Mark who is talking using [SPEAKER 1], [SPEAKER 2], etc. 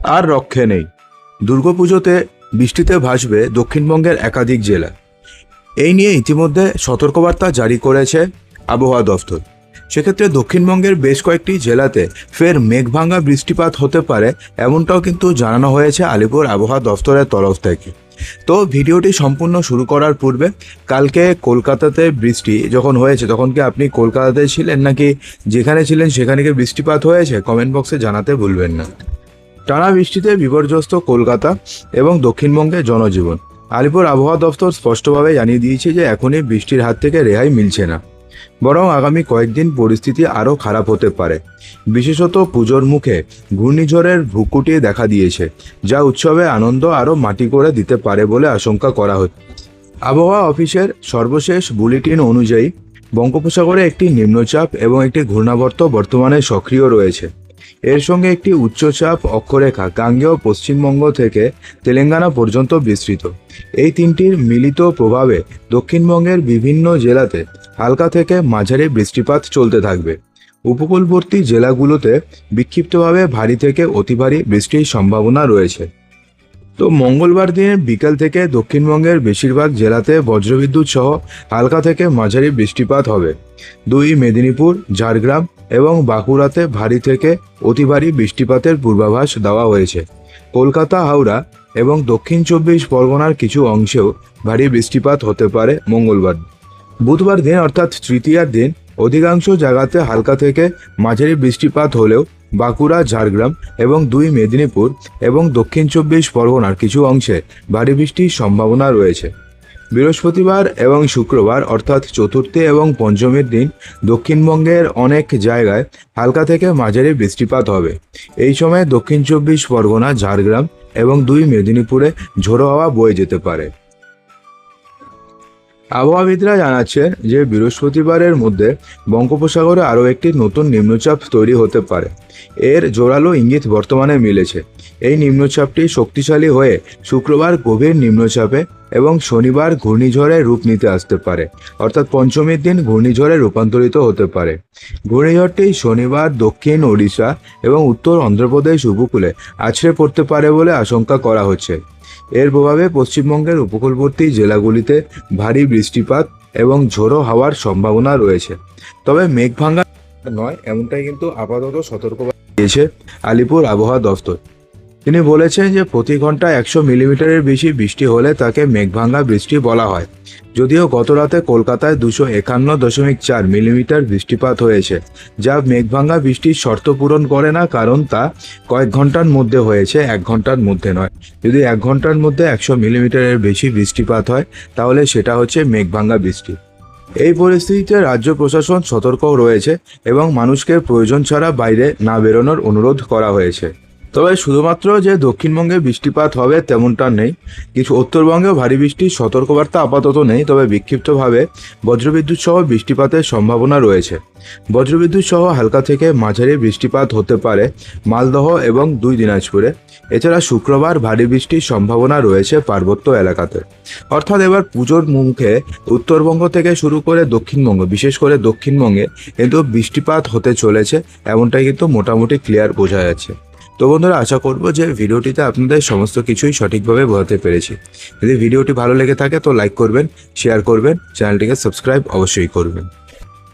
[SPEAKER 1] আর রক্ষে নেই। দুর্গাপুজোতে বৃষ্টিতে ভাসবে দক্ষিণবঙ্গের একাধিক জেলা। এই নিয়ে ইতিমধ্যে সতর্কবার্তা জারি করেছে আবহাওয়া দফতর। সেক্ষেত্রে দক্ষিণবঙ্গের বেশ কয়েকটি জেলাতে ফের মেঘভাঙ্গা বৃষ্টিপাত হতে পারে এমনটাও কিন্তু জানানো হয়েছে আলিপুর আবহাওয়া দফতরের তরফ থেকে। তো ভিডিওটি সম্পূর্ণ শুরু করার পূর্বে কালকে কলকাতাতে বৃষ্টি যখন হয়েছে তখন কি আপনি কলকাতাতে ছিলেন নাকি যেখানে ছিলেন সেখানে কি বৃষ্টিপাত হয়েছে? কমেন্ট বক্সে জানাতে ভুলবেন না। টানা বৃষ্টিতে বিপর্যস্ত কলকাতা এবং দক্ষিণবঙ্গের জনজীবন। আলিপুর আবহাওয়া দফতর স্পষ্টভাবে জানিয়ে দিয়েছে যে এখনই বৃষ্টির হাত থেকে রেহাই মিলছে না। বরং আগামী কয়েকদিন পরিস্থিতি আরও খারাপ হতে পারে। বিশেষত পুজোর মুখে ঘূর্ণিঝড়ের ভুকুটি দেখা দিয়েছে, যা উৎসবে আনন্দ আরও মাটি করে দিতে পারে বলে আশঙ্কা করা হচ্ছে। আবহাওয়া অফিসের সর্বশেষ বুলেটিন অনুযায়ী বঙ্গোপসাগরে একটি নিম্নচাপ এবং একটি ঘূর্ণাবর্ত বর্তমানে সক্রিয় রয়েছে। এর সঙ্গে একটি উচ্চচাপ অক্ষরেখা গাঙ্গেয় পশ্চিমবঙ্গ থেকে তেলেঙ্গানা পর্যন্ত বিস্তৃত। এই তিনটির মিলিত প্রভাবে দক্ষিণবঙ্গের বিভিন্ন জেলাতে হালকা থেকে মাঝারি বৃষ্টিপাত চলতে থাকবে। উপকূলবর্তী জেলাগুলোতে বিক্ষিপ্তভাবে ভারী থেকে অতি ভারী বৃষ্টির সম্ভাবনা রয়েছে। তো মঙ্গলবার দিনের বিকাল থেকে দক্ষিণবঙ্গের বেশিরভাগ জেলাতে বজ্রবিদ্যুৎ সহ হালকা থেকে মাঝারি বৃষ্টিপাত হবে। দুই মেদিনীপুর, ঝাড়গ্রাম এবং বাঁকুড়াতে ভারী থেকে অতি ভারী বৃষ্টিপাতের পূর্বাভাস দেওয়া হয়েছে। কলকাতা, হাওড়া এবং দক্ষিণ চব্বিশ পরগনার কিছু অংশেও ভারী বৃষ্টিপাত হতে পারে মঙ্গলবার। বুধবার দিন অর্থাৎ তৃতীয়ার দিন অধিকাংশ জায়গাতে হালকা থেকে মাঝারি বৃষ্টিপাত হলেও বাঁকুড়া, ঝাড়গ্রাম এবং দুই মেদিনীপুর এবং দক্ষিণ চব্বিশ পরগনার কিছু অংশে ভারী বৃষ্টির সম্ভাবনা রয়েছে। বৃহস্পতিবার এবং শুক্রবার, অর্থাৎ চতুর্থী এবং পঞ্চমীর দিন, দক্ষিণবঙ্গের অনেক জায়গায় হালকা থেকে মাঝারি বৃষ্টিপাত হবে। এই সময় দক্ষিণ চব্বিশ পরগনা, ঝাড়গ্রাম এবং দুই মেদিনীপুরে ঝোড়ো হাওয়া বয়ে যেতে পারে। আবহাওয়াবিদরা জানাচ্ছেন যে বৃহস্পতিবারের মধ্যে বঙ্গোপসাগরে আরও একটি নতুন নিম্নচাপ তৈরি হতে পারে। এর জোরালো ইঙ্গিত বর্তমানে মিলেছে। এই নিম্নচাপটি শক্তিশালী হয়ে শুক্রবার গভীর নিম্নচাপে এবং শনিবার ঘূর্ণিঝড়ের রূপ নিতে আসতে পারে। অর্থাৎ পঞ্চমীর দিন ঘূর্ণিঝড়ে রূপান্তরিত হতে পারে। ঘূর্ণিঝড়টি শনিবার দক্ষিণ ওড়িশা এবং উত্তর অন্ধ্রপ্রদেশ উপকূলে আছড়ে পড়তে পারে বলে আশঙ্কা করা হচ্ছে। এর প্রভাবে পশ্চিমবঙ্গের উপকূলবর্তী জেলাগুলিতে ভারী বৃষ্টিপাত এবং ঝোড়ো হাওয়ার সম্ভাবনা রয়েছে। তবে মেঘভাঙ্গা নয়, এমনটাই কিন্তু আপাতত সতর্কবার্তা দিয়েছে আলিপুর আবহাওয়া দফতর তিনি বলেছেন যে প্রতি ঘন্টায় একশো মিলিমিটারের বেশি বৃষ্টি হলে তাকে মেঘভাঙ্গা বৃষ্টি বলা হয়। যদিও গত রাতে কলকাতায় দুশো একান্ন দশমিক চার মিলিমিটার বৃষ্টিপাত হয়েছে, যা মেঘভাঙ্গা বৃষ্টির শর্ত পূরণ করে না, কারণ তা কয়েক ঘণ্টার মধ্যে হয়েছে, এক ঘণ্টার মধ্যে নয়। যদি এক ঘণ্টার মধ্যে একশো মিলিমিটারের বেশি বৃষ্টিপাত হয়, তাহলে সেটা হচ্ছে মেঘভাঙ্গা বৃষ্টি। এই পরিস্থিতিতে রাজ্য প্রশাসন সতর্ক রয়েছে এবং মানুষকে প্রয়োজন ছাড়া বাইরে না বেরোনোর অনুরোধ করা হয়েছে। তবে শুধুমাত্র যে দক্ষিণবঙ্গে বৃষ্টিপাত হবে তেমনটা নেই। কিছু উত্তরবঙ্গেও ভারী বৃষ্টির সতর্কবার্তা আপাতত নেই, তবে বিক্ষিপ্তভাবে বজ্রবিদ্যুৎ সহ বৃষ্টিপাতের সম্ভাবনা রয়েছে। বজ্রবিদ্যুৎ সহ হালকা থেকে মাঝারি বৃষ্টিপাত হতে পারে মালদহ এবং দুই দিনাজপুরে। এছাড়া শুক্রবার ভারী বৃষ্টির সম্ভাবনা রয়েছে পার্বত্য এলাকাতে। অর্থাৎ এবার পুজোর মুখে উত্তরবঙ্গ থেকে শুরু করে দক্ষিণবঙ্গ, বিশেষ করে দক্ষিণবঙ্গে কিন্তু বৃষ্টিপাত হতে চলেছে, এমনটাই কিন্তু মোটামুটি ক্লিয়ার বোঝা যাচ্ছে। তো বন্ধুরা, আশা করব যে ভিডিওটিতে আপনাদের সমস্ত কিছুই সঠিকভাবে বোঝাতে পেরেছি। যদি ভিডিওটি ভালো লেগে থাকে তো লাইক করবেন শেয়ার করবেন, চ্যানেলটিকে সাবস্ক্রাইব অবশ্যই করবেন।